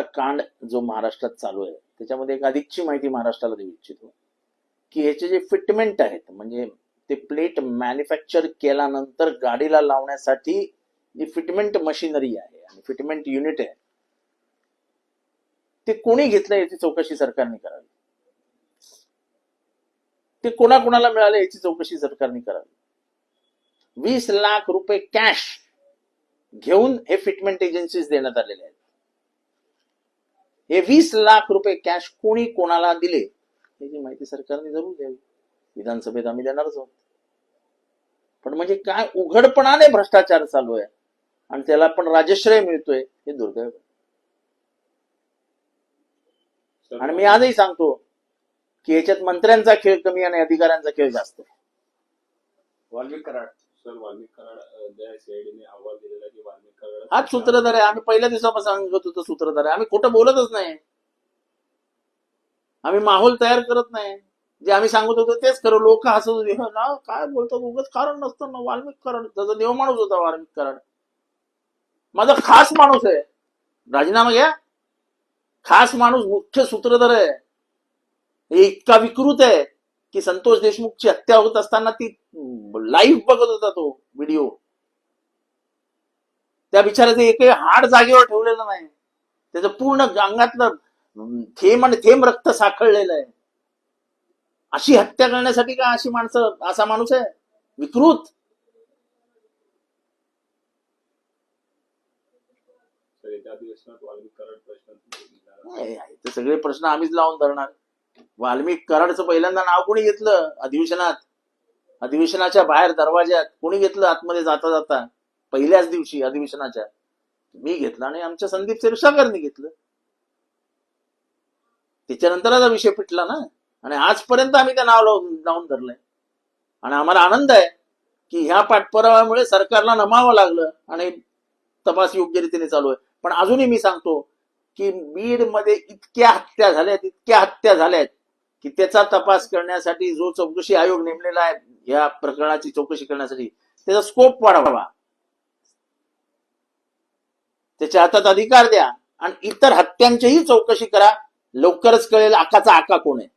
कांड जो महाराष्ट्रात चालू आहे त्याच्यामध्ये एक अधिकची माहिती महाराष्ट्राला देऊ इच्छितो की ह्याचे जे फिटमेंट आहेत म्हणजे ते प्लेट मॅन्युफॅक्चर केल्यानंतर गाडीला लावण्यासाठी जी फिटमेंट मशिनरी आहे आणि फिटमेंट युनिट आहे ते कोणी घेतलं याची चौकशी सरकारने करावी? ते कोणाकोणाला मिळाले याची चौकशी सरकारने करावी? वीस लाख रुपये कॅश घेऊन हे फिटमेंट एजन्सीज देण्यात आलेले आहेत. हे वीस लाख रुपये कॅश कोणी कोणाला दिले? याची माहिती सरकारने जरूर द्यावी. विधानसभेत आम्ही देणारच आहोत. पण म्हणजे काय उघडपणाने भ्रष्टाचार चालू आहे. आणि त्याला पण राजश्रय मिळतोय हे दुर्दैव आहे. आणि मी आजही सांगतो की याच्यात मंत्र्यांचा खेळ कमी आणि अधिकाऱ्यांचा खेळ जास्त. आहे. सर वाल्मिक कराड सीआयडीने अहवाल दिलेला की वाल्मिक कराड हाच सूत्रधार आहे. आम्ही पहिल्या दिवसापासून सांगत होतो सूत्रधार आहे. आम्ही खोटं बोलतच नाही. आम्ही माहोल तयार करत नाही. जे आम्ही सांगत होतो तेच खरं. लोक हसत होते. ना काय बोलतात? उगाच कारण नसतं ना. वाल्मिक कराड. त्याचा देव माणूस होता वाल्मिक कराड. माझा खास माणूस आहे. राजीनामा घ्या. खास माणूस मुख्य सूत्रधार आहे. हे इतका विकृत आहे की संतोष देशमुखची हत्या होत असताना ती लाईव्ह बघत होता तो व्हिडिओ त्या बिचाऱ्याचं एकही हाड जागेवर ठेवलेलं नाही. त्याचं पूर्ण अंगातलं थेंब आणि थेंब रक्त साखळलेलं आहे. अशी हत्या करण्यासाठी का अशी माणसं असा माणूस आहे? विकृत. सगळे प्रश्न आम्हीच लावून धरणार. वाल्मिक कराडचं पहिल्यांदा नाव कोणी घेतलं? अधिवेशनात. अधिवेशनाच्या बाहेर दरवाज्यात कोणी घेतलं आतमध्ये जाता जाता? पहिल्याच दिवशी अधिवेशनाच्या. मी घेतला आणि आमच्या संदीप क्षीरसागरने घेतलं. त्याच्यानंतरच आता विषय पिटला ना? आणि आजपर्यंत आम्ही त्या नाव लावून लावून धरलंय. आणि आम्हाला आनंद आहे की ह्या पाठपुराव्यामुळे सरकारला नमावं लागलं आणि तपास योग्य रीतीने चालू आहे. पण अजूनही मी सांगतो की बीडमध्ये इतक्या हत्या झाल्यात इतक्या हत्या झाल्यात की त्याचा तपास करण्यासाठी जो चौकशी आयोग नेमलेला आहे या प्रकरणाची चौकशी करण्यासाठी त्याचा स्कोप वाढवावा. त्याच्या हातात अधिकार द्या आणि इतर हत्यांचीही चौकशी करा. लवकरच कळेल आकाचा आका कोण आहे.